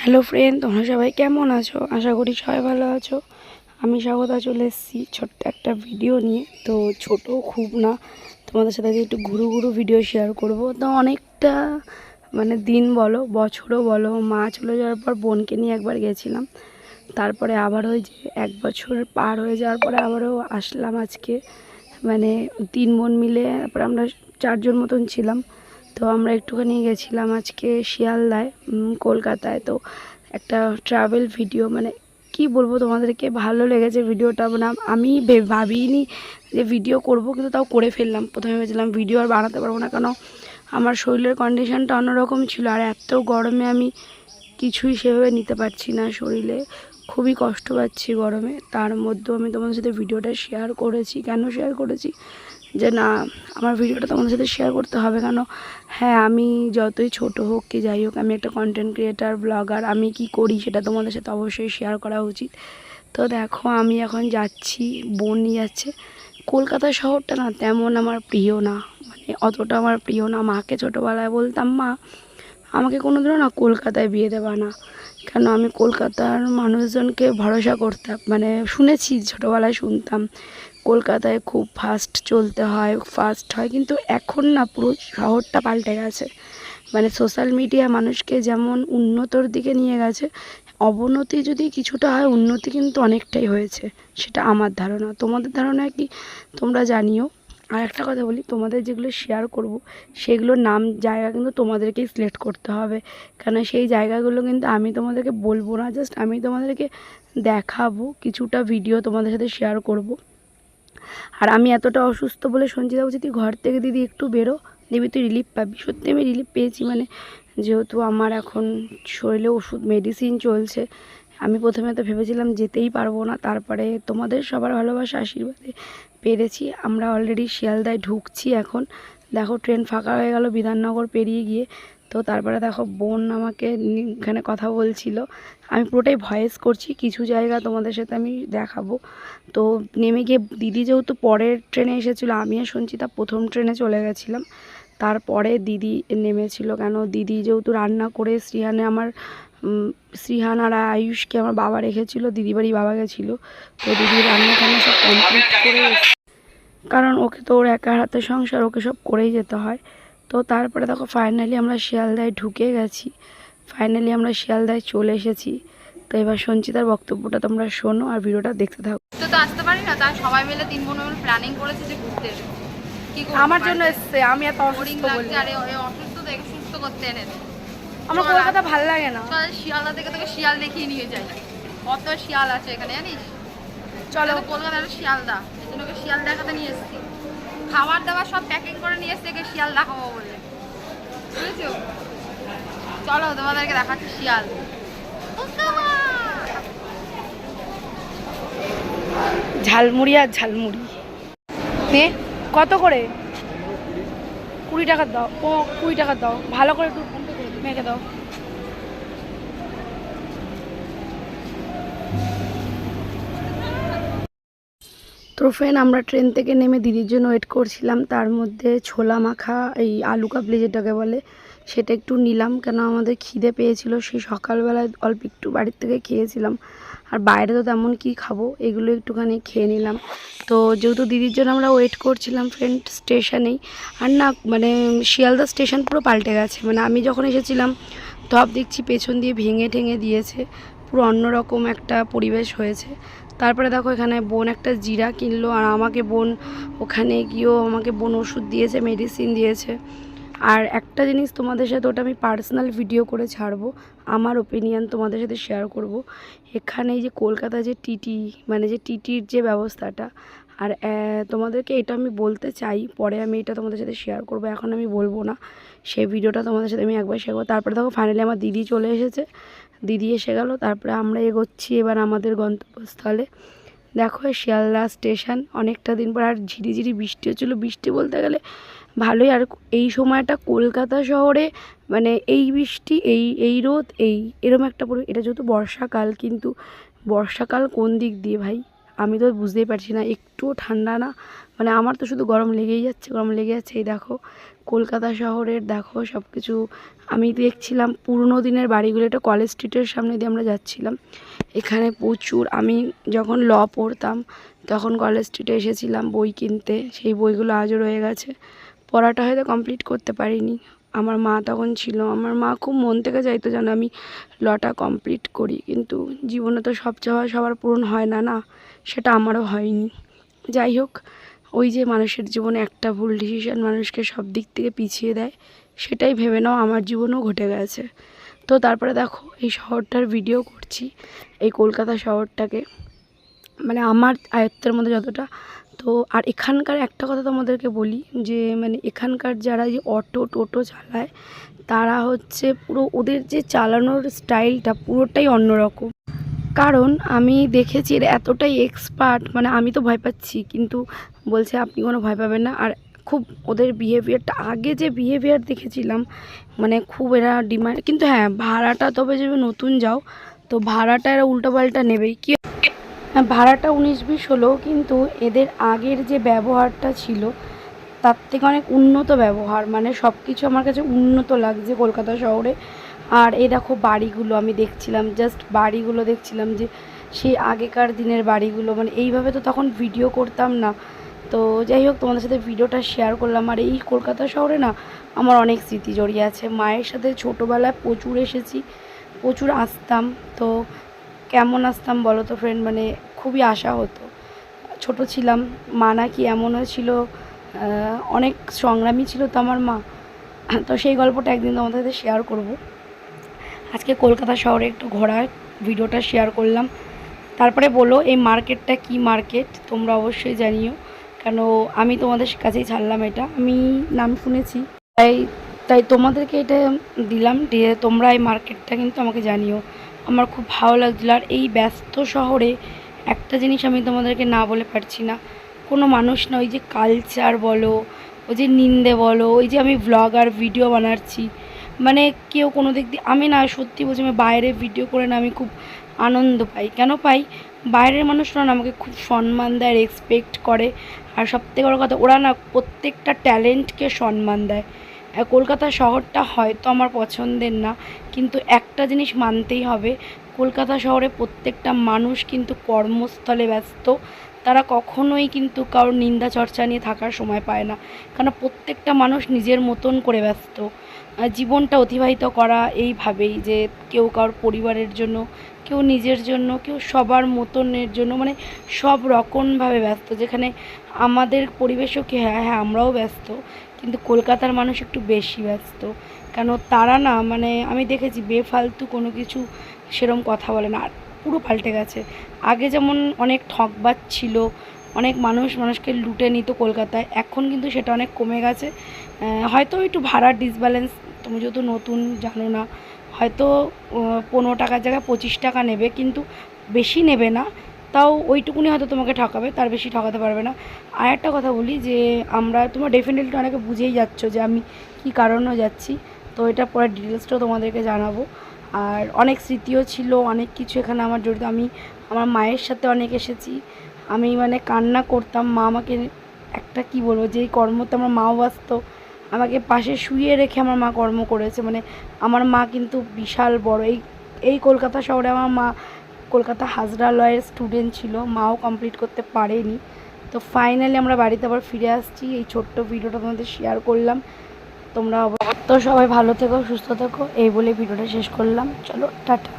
Hello friend তোমরা সবাই কেমন আছো? আশা করি সবাই ভালো আছো। আমি স্বাগতা, চলে এসেছি ছোট্ট একটা ভিডিও নিয়ে। তো ছোট খুব না, তোমাদের সাথে একটু ঘুরু ঘুরু ভিডিও শেয়ার করব। তো অনেকটা মানে দিন বলো, বছরও বলো, মা চলে যাওয়ার পর বোনকে নিয়ে একবার গেছিলাম। তারপরে আবার ওই যে এক বছর পার হয়ে যাওয়ার পরে আবারও আসলাম আজকে। মানে তিন বোন মিলে, তারপরে আমরা চারজন মতন ছিলাম। তো আমরা একটুখানি গেছিলাম আজকে শিয়ালদায় কলকাতায়। তো একটা ট্রাভেল ভিডিও মানে কি বলব তোমাদেরকে, ভালো লেগেছে ভিডিওটা মানে আমি ভাবিনি যে ভিডিও করব, কিন্তু তাও করে ফেললাম। প্রথমে ভেবেছিলাম ভিডিও আর বানাতে পারব না, কেন আমার শরীরের কন্ডিশনটা অন্যরকম ছিল। আর এত গরমে আমি কিছুই সেভাবে নিতে পারছি না শরীরে। খুবই কষ্ট পাচ্ছি গরমে। তার মধ্যেও আমি তোমাদের সাথে ভিডিওটা শেয়ার করেছি। কেন শেয়ার করেছি? যে না, আমার ভিডিওটা তোমাদের সাথে শেয়ার করতে হবে কেন? হ্যাঁ আমি যতই ছোট হোক কি যাই হোক, আমি একটা কন্টেন্ট ক্রিয়েটার ব্লগার আমি কি করি সেটা তোমাদের সাথে অবশ্যই শেয়ার করা উচিত। তো দেখো, আমি এখন যাচ্ছি, বোন যাচ্ছে। কলকাতা শহরটা না তেমন আমার প্রিয় না। মানে অতটা আমার প্রিয় না। মাকে ছোটোবেলায় বলতাম, মা, আমাকে কোনো দিনও না কলকাতায় বিয়ে দেবা না। কেন? আমি কলকাতার মানুষজনকে ভরসা করতাম মানে শুনেছি, ছোটোবেলায় শুনতাম। কলকাতায় খুব ফাস্ট চলতে হয় ফাস্ট হয়। কিন্তু এখন না পুরো শহরটা পাল্টে গেছে। মানে সোশ্যাল মিডিয়া মানুষকে যেমন উন্নতর দিকে নিয়ে গেছে, অবনতি যদি কিছুটা হয়, উন্নতি কিন্তু অনেকটাই হয়েছে, সেটা আমার ধারণা। তোমাদের ধারণা কি? তোমরা জানিও। আর একটা কথা বলি, তোমাদের যেগুলো শেয়ার করব, সেগুলোর নাম, জায়গা কিন্তু তোমাদেরকেই সিলেক্ট করতে হবে। কেন সেই জায়গাগুলো কিন্তু আমি তোমাদেরকে বলব না জাস্ট আমি তোমাদেরকে দেখাবো, কিছুটা ভিডিও তোমাদের সাথে শেয়ার করব। আর আমি এতটা অসুস্থ বলে সঞ্চিতা বলছি, তুই ঘর থেকে দিদি একটু বেরো দেখবি তুই রিলিফ পাবি। সত্যি আমি রিলিফ পেয়েছি মানে যেহেতু আমার এখন শরীরে ওষুধ মেডিসিন চলছে, আমি প্রথমে তো ভেবেছিলাম যেতেই পারব না, তারপরে তোমাদের সবার ভালোবাসা, আশীর্বাদে পেরেছি। আমরা অলরেডি শিয়ালদায় ঢুকছি এখন। দেখো ট্রেন ফাঁকা হয়ে গেল, বিধাননগর পেরিয়ে গিয়ে তো তারপরে দেখো বোন আমাকে এখানে কথা বলছিল। আমি পুরোটাই ভয়েস করছি কিছু জায়গা তোমাদের সাথে আমি দেখাবো। তো নেমে গিয়ে দিদি যেহেতু পরের ট্রেনে এসেছিল আমি আর সঞ্চিতা প্রথম ট্রেনে চলে গেছিলাম। তারপরে দিদি নেমেছিল কেন? দিদি যেহেতু রান্না করে শ্রীহানে আমার শ্রীহান আর আয়ুষকে আমার বাবা রেখেছিল দিদি বাড়ি বাবা গেছিল। তো দিদি রান্না টান্না সব কমপ্লিট করে কারণ ওকে তো ওর একার হাতে সংসার ওকে সব করেই যেতে হয়। তো তারপরে দেখো ফাইনালি আমরা শিয়ালদায় ঢুকে গেছি। ফাইনালি আমরা শিয়ালদায় চলে এসেছি। তো এবার সঞ্চিতার বক্তব্যটা তোমরা শোনো আর ভিডিওটা দেখতে থাকো। তো তো আসতে পারি না? তার সবাই মিলে তিন বোন মিলে প্ল্যানিং করেছে যে ঘুরতে। আমার জন্য? এসছে আমি এত অসুস্থ বলি আরে ওই অসুস্থ তো একটু সুস্থ করতে এনেছে আমার কলকাতা ভালো লাগে না। চল শিয়ালদা থেকে তোকে শিয়াল দেখিয়ে নিয়ে যাই। কত শিয়াল আছে এখানে জানিস? চলো। কলকাতার শিয়ালদা এই জন্য ওকে শিয়াল দেখাতে নিয়ে এসেছি। খাবার দাবার সব প্যাকিং করে নিয়ে এসে একে শিয়াল দেখাবো বলে। বুঝেছ? চলো, তোমাদেরকে দেখাচ্ছি শিয়াল। ঝালমুড়ি আর ঝালমুড়ি। নে, কত করে? কুড়ি টাকার দাও। ও, কুড়ি টাকার দাও। ভালো করে একটু মেখে দাও। তো ফ্রেন্ড আমরা ট্রেন থেকে নেমে দিদির জন্য ওয়েট করছিলাম। তার মধ্যে ছোলা মাখা, এই আলু কাবলি যেটাকে বলে, সেটা একটু নিলাম। কেন আমাদের খিদে পেয়েছিল, সেই সকালবেলায় অল্প একটু বাড়ির থেকে খেয়েছিলাম। আর বাইরে তো তেমন কি খাব, এগুলো একটুখানি খেয়ে নিলাম। তো যেহেতু দিদির জন্য আমরা ওয়েট করছিলাম ফ্রেন্ড স্টেশনেই আর না মানে শিয়ালদা স্টেশন পুরো পাল্টে গেছে। মানে আমি যখন এসেছিলাম সব দেখছি পেছন দিয়ে ভেঙে ঠেঙে দিয়েছে। পুরো অন্যরকম একটা পরিবেশ হয়েছে। তারপরে দেখো এখানে বোন একটা জিরা কিনলো আর আমাকে বোন ওখানে গিয়েও আমাকে বোন ওষুধ দিয়েছে মেডিসিন দিয়েছে। আর একটা জিনিস তোমাদের সাথে, ওটা আমি পার্সোনাল ভিডিও করে ছাড়বো, আমার ওপিনিয়ন তোমাদের সাথে শেয়ার করব। এখানে যে কলকাতা যে টিটি মানে যে টিটির যে ব্যবস্থাটা, আর তোমাদেরকে এটা আমি বলতে চাই, পরে আমি এটা তোমাদের সাথে শেয়ার করব, এখন আমি বলব না। সেই ভিডিওটা তোমাদের সাথে আমি একবার শেয়ার করব। তারপরে দেখো ফাইনালি আমার দিদি চলে এসেছে। দিদি এসে গেল, তারপরে আমরা এগোচ্ছি এবার আমাদের গন্তব্যস্থলে। দেখো, শিয়ালদা স্টেশন, অনেকটা দিন পর আর ঝিরিঝিরি বৃষ্টি হচ্ছিল। বৃষ্টি বলতে গেলে ভালোই, আর এই সময়টা কলকাতা শহরে মানে এই বৃষ্টি, এই এই রোদ, এই, এরম একটা পরি, এটা যেহেতু বর্ষাকাল, কিন্তু বর্ষাকাল কোন দিক দিয়ে ভাই? আমি তো বুঝতেই পারছি না একটুও ঠান্ডা না? মানে আমার তো শুধু গরম লেগেই যাচ্ছে, গরম লেগে যাচ্ছে। এই দেখো, কলকাতা শহরের দেখো সব কিছু আমি দেখছিলাম পুরনো দিনের বাড়িগুলো, এটা কলেজ স্ট্রিটের সামনে দিয়ে আমরা যাচ্ছিলাম। এখানে প্রচুর, আমি যখন ল পড়তাম, তখন কলেজ স্ট্রিটে এসেছিলাম বই কিনতে। সেই বইগুলো আজও রয়ে গেছে। পড়াটা হয়তো কমপ্লিট করতে পারিনি। আমার মা তখন ছিল। আমার মা খুব মন থেকে চাইতো যেন আমি লটা কমপ্লিট করি। কিন্তু জীবনে তো সব চাওয়া সবার পূরণ হয় না না, সেটা আমারও হয়নি। যাই হোক, ওই যে মানুষের জীবনে একটা ভুল ডিসিশন মানুষকে সব দিক থেকে পিছিয়ে দেয়, সেটাই ভেবে নাও আমার জীবনেও ঘটে গেছে। তো তারপরে দেখো, এই শহরটার ভিডিও করছি। এই কলকাতা শহরটাকে মানে আমার আয়ত্তের মধ্যে যতটা তো আর এখানকার একটা কথা তোমাদেরকে বলি যে মানে এখানকার যারা যে অটো টোটো চালায়, তারা হচ্ছে পুরো ওদের যে চালানোর স্টাইলটা পুরোটাই অন্যরকম। কারণ আমি দেখেছি এরা এতটাই এক্সপার্ট মানে আমি তো ভয় পাচ্ছি, কিন্তু বলছে আপনি কোনো ভয় পাবেন না। আর খুব ওদের বিহেভিয়ারটা আগে যে বিহেভিয়ার দেখেছিলাম মানে খুব এরা ডিমান্ড কিন্তু হ্যাঁ ভাড়াটা তবে যদি নতুন যাও, তো ভাড়াটা এরা উল্টোপাল্টা নেবেই। কি ভাড়াটা উনিশ বিশ হলেও কিন্তু এদের আগের যে ব্যবহারটা ছিল, তার থেকে অনেক উন্নত ব্যবহার। মানে সব কিছু আমার কাছে উন্নত লাগছে কলকাতা শহরে। আর এ দেখো বাড়িগুলো আমি দেখছিলাম জাস্ট বাড়িগুলো দেখছিলাম যে সেই আগেকার দিনের বাড়িগুলো। মানে এইভাবে তো তখন ভিডিও করতাম না। তো যাই হোক, তোমাদের সাথে ভিডিওটা শেয়ার করলাম। আর এই কলকাতা শহরে না আমার অনেক স্মৃতি জড়িয়ে আছে। মায়ের সাথে ছোটোবেলায় প্রচুর এসেছি, প্রচুর আসতাম। তো কেমন আসতাম বলো তো ফ্রেন্ড মানে খুবই আশা হতো। ছোট ছিলাম, মা নাকি এমনও ছিল অনেক সংগ্রামী ছিল তো আমার মা। তো সেই গল্পটা একদিন তোমাদের সাথে শেয়ার করব। আজকে কলকাতা শহরে একটু ঘোরার ভিডিওটা শেয়ার করলাম। তারপরে বলো, এই মার্কেটটা কি মার্কেট তোমরা অবশ্যই জানিও। কেন আমি তোমাদের কাছেই ছাড়লাম এটা। আমি নাম শুনেছি। তাই তাই তোমাদেরকে এটা দিলাম, দিয়ে তোমরা এই মার্কেটটা কিন্তু আমাকে জানিও। আমার খুব ভালো লাগছিল। আর এই ব্যস্ত শহরে একটা জিনিস আমি তোমাদেরকে না বলে পারছি না। কোনো মানুষ না ওই যে কালচার বলো, ওই যে নিন্দে বলো, ওই যে আমি ভ্লগ আর ভিডিও বানাচ্ছি। মানে কেউ কোনো দিক দিয়ে আমি না সত্যি বলছি, আমি বাইরে ভিডিও করে না আমি খুব আনন্দ পাই। কেন পাই? বাইরের মানুষরা না আমাকে খুব সম্মান দেয় রেসপেক্ট করে। আর সবথেকে বড় কথা, ওরা না প্রত্যেকটা ট্যালেন্টকে সম্মান দেয়। কলকাতা শহরটা হয়তো আমার পছন্দের না, কিন্তু একটা জিনিস মানতেই হবে, কলকাতা শহরে প্রত্যেকটা মানুষ কিন্তু কর্মস্থলে ব্যস্ত, তারা কখনোই কিন্তু কারোর নিন্দা চর্চা নিয়ে থাকার সময় পায় না কারণ প্রত্যেকটা মানুষ নিজের মতন করে ব্যস্ত। জীবনটা অতিবাহিত করা এইভাবেই যে কেউ কারোর পরিবারের জন্য, কেউ নিজের জন্য, কেউ সবার মতনের জন্য মানে সব রকমভাবে ব্যস্ত, যেখানে আমাদের পরিবেশও কি হ্যাঁ হ্যাঁ আমরাও ব্যস্ত কিন্তু কলকাতার মানুষ একটু বেশি ব্যস্ত। কেন তারা না মানে আমি দেখেছি বেফালতু কোনো কিছু সেরম কথা বলে না, আর পুরো পাল্টে গেছে। আগে যেমন অনেক ঠকবাজ ছিল, অনেক মানুষ মানুষকে লুটে নিত কলকাতায়, এখন কিন্তু সেটা অনেক কমে গেছে। হয়তো একটু ভাড়ার ডিসব্যালেন্স তুমি যেহেতু নতুন জানো না, হয়তো পনেরো টাকার জায়গায় পঁচিশ টাকা নেবে, কিন্তু বেশি নেবে না। তাও ওইটুকুনি হয়তো তোমাকে ঠকাবে, তার বেশি ঠকাতে পারবে না। আর একটা কথা বলি যে, আমরা তোমরা ডেফিনেটলি অনেকে বুঝেই যাচ্ছ যে আমি কী কারণেও যাচ্ছি। তো এটা পরে ডিটেলসটাও তোমাদেরকে জানাব। আর অনেক স্মৃতিও ছিল, অনেক কিছু এখানে আমার জড়িত। আমি আমার মায়ের সাথে অনেক এসেছি। আমি মানে কান্না করতাম, মা আমাকে একটা কি বলব যেই কর্মতে আমার মাও ব্যস্ত। আমাকে পাশে শুয়ে রেখে আমার মা কর্ম করেছে। মানে আমার মা কিন্তু বিশাল বড়। এই এই কলকাতা শহরে আমার মা কলকাতা হাজরা লয়ের স্টুডেন্ট ছিল, মাও কমপ্লিট করতে পারেনি। তো ফাইনালি আমরা বাড়িতে আবার ফিরে আসছি। এই ছোট্ট ভিডিওটা তোমাদের শেয়ার করলাম। তোমরা তো সবাই ভালো থেকো, সুস্থ থেকো। এই বলে ভিডিওটা শেষ করলাম। চলো, টাটা।